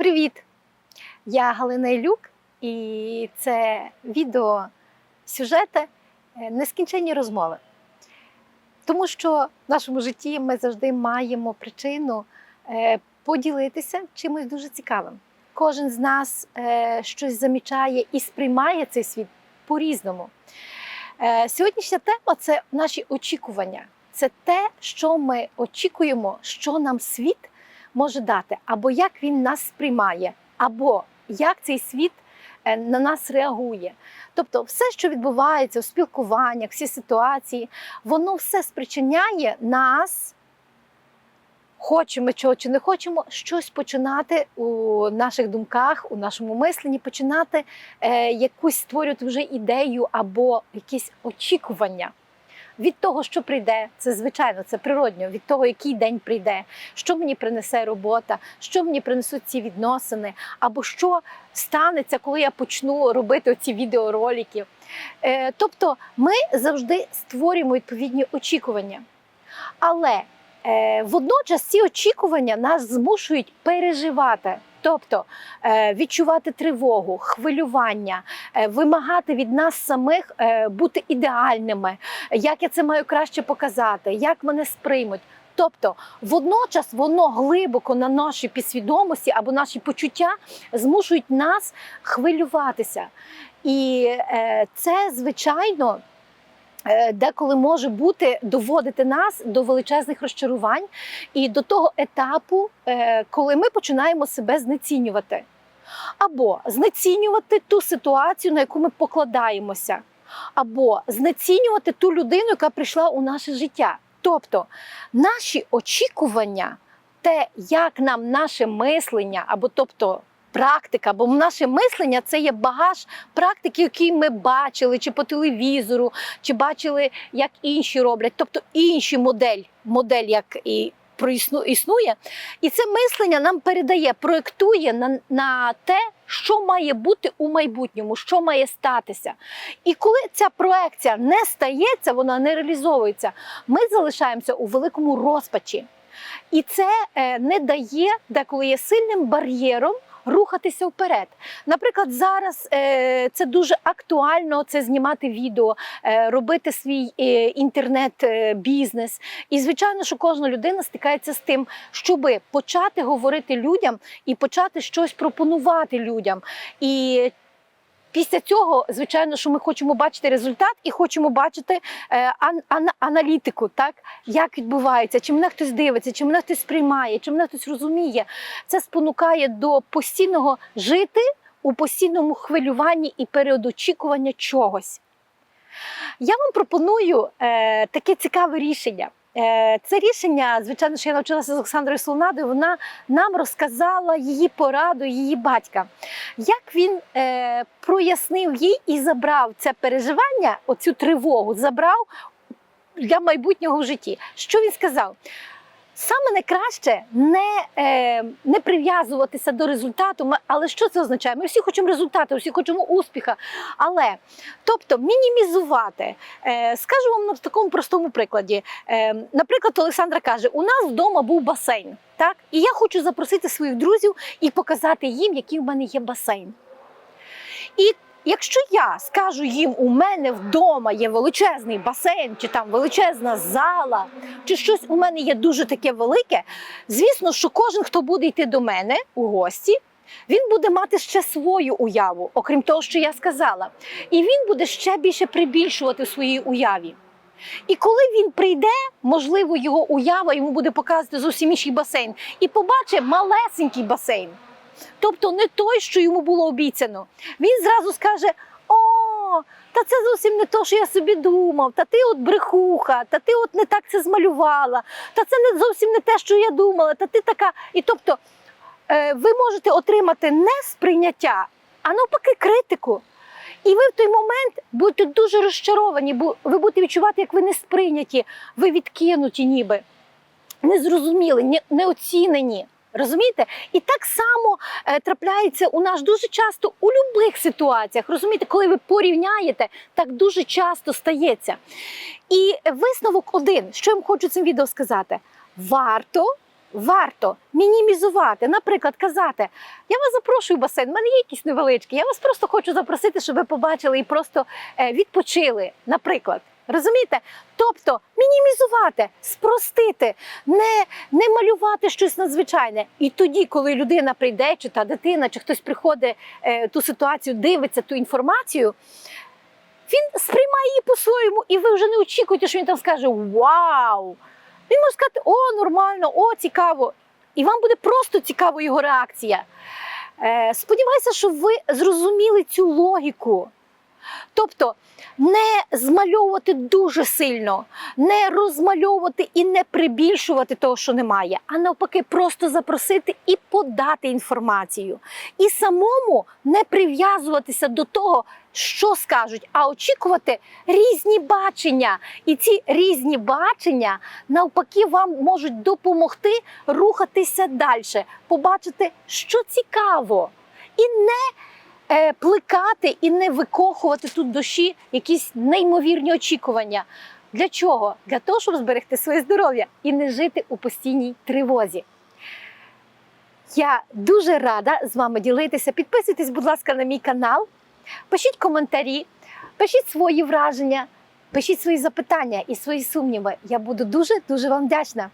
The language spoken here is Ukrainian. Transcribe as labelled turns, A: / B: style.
A: Привіт! Я Галина Ілюк, і це відео сюжети е, нескінченні розмови. Тому що в нашому житті ми завжди маємо причину е, поділитися чимось дуже цікавим. Кожен з нас е, щось замічає і сприймає цей світ по-різному. Сьогоднішня тема це наші очікування. Це те, що ми очікуємо, що нам світ може дати, або як він нас сприймає, або як цей світ е, на нас реагує. Тобто, все, що відбувається у спілкуваннях, всі ситуації, воно все спричиняє нас. Хочемо чого чи не хочемо щось починати у наших думках, у нашому мисленні, починати е, якусь створювати вже ідею або якісь очікування від того, що прийде, це звичайно, це природньо, від того, який день прийде, що мені принесе робота, що мені принесуть ці відносини, або що станеться, коли я почну робити ці відеоролики. Е, тобто ми завжди створюємо відповідні очікування. Але е, водночас ці очікування нас змушують переживати. Тобто е, відчувати тривогу, хвилювання, е, вимагати від нас самих е, бути ідеальними, як я це маю краще показати, як мене сприймуть. Тобто, водночас воно глибоко на нашій підсвідомості або наші почуття змушують нас хвилюватися. І це, звичайно, деколи може бути доводити нас до величезних розчарувань і до того етапу, е, коли ми починаємо себе знецінювати. Або знецінювати ту ситуацію, на яку ми покладаємося, або знецінювати ту людину, яка прийшла у наше життя. Тобто наші очікування, те, як нам наше мислення, або тобто практика, бо наше мислення це є багаж практики, які ми бачили, чи по телевізору, чи бачили, як інші роблять, тобто інші модель, модель як і існує. І це мислення нам передає, проєктує на, на те, що має бути у майбутньому, що має статися. І коли ця проекція не стається, вона не реалізовується, ми залишаємося у великому розпачі. І це е, не дає, деколи є сильним бар'єром. Рухатися вперед. Наприклад, зараз е, це дуже актуально це знімати відео, е, робити свій е, інтернет-бізнес. І звичайно, що кожна людина стикається з тим, щоб почати говорити людям і почати щось пропонувати людям. І Після цього, звичайно, що ми хочемо бачити результат і хочемо бачити е, ан- ан- аналітику, так як відбувається, чи мене хтось дивиться, чи мене хтось сприймає, чи мене хтось розуміє. Це спонукає до постійного жити у постійному хвилюванні і передочікування чогось. Я вам пропоную е, таке цікаве рішення. Е, Це рішення, звичайно, що я навчилася з Олександрою Солонадою. Вона нам розказала її пораду, її батька, як він е, прояснив їй і забрав це переживання, оцю тривогу, забрав для майбутнього в житті. Що він сказав? Саме найкраще не, е, не прив'язуватися до результату, але що це означає? Ми всі хочемо результату, всі хочемо успіха. Але тобто мінімізувати, е, скажу вам на такому простому прикладі. Е, наприклад, Олександра каже: у нас вдома був басейн, так? І я хочу запросити своїх друзів і показати їм, який в мене є басейн. І якщо я скажу їм, у мене вдома є величезний басейн, чи там величезна зала, чи щось у мене є дуже таке велике, звісно, що кожен, хто буде йти до мене у гості, він буде мати ще свою уяву, окрім того, що я сказала. І він буде ще більше прибільшувати в своїй уяві. І коли він прийде, можливо, його уява йому буде показувати зовсім інший басейн, і побачить малесенький басейн. Тобто не той, що йому було обіцяно. Він зразу скаже: О, та це зовсім не то, що я собі думав, та ти от брехуха, та ти от не так це змалювала, та це не зовсім не те, що я думала, та ти така. І тобто е, ви можете отримати не сприйняття, а навпаки, критику. І ви в той момент будете дуже розчаровані, бо ви будете відчувати, як ви не сприйняті, ви відкинуті, ніби не зрозуміли, не, не оцінені. Розумієте? І так само е, трапляється у нас дуже часто у будь-яких ситуаціях. Розумієте, коли ви порівняєте, так дуже часто стається. І висновок один, що я вам хочу цим відео сказати: варто варто мінімізувати, наприклад, казати: я вас запрошую в басейн, в мене є якісь невеличкі, я вас просто хочу запросити, щоб ви побачили і просто е, відпочили, наприклад. Розумієте? Тобто мінімізувати, спростити, не, не малювати щось надзвичайне. І тоді, коли людина прийде, чи та дитина, чи хтось приходить е, ту ситуацію, дивиться ту інформацію, він сприймає її по-своєму, і ви вже не очікуєте, що він там скаже Вау! Він може сказати, о, нормально, о, цікаво. І вам буде просто цікаво його реакція. Е, сподіваюся, що ви зрозуміли цю логіку. Тобто не змальовувати дуже сильно, не розмальовувати і не прибільшувати того, що немає, а навпаки, просто запросити і подати інформацію. І самому не прив'язуватися до того, що скажуть, а очікувати різні бачення. І ці різні бачення навпаки вам можуть допомогти рухатися далі, побачити, що цікаво, і не плекати і не викохувати тут душі якісь неймовірні очікування. Для чого? Для того, щоб зберегти своє здоров'я і не жити у постійній тривозі. Я дуже рада з вами ділитися. Підписуйтесь, будь ласка, на мій канал, пишіть коментарі, пишіть свої враження, пишіть свої запитання і свої сумніви. Я буду дуже дуже вам вдячна.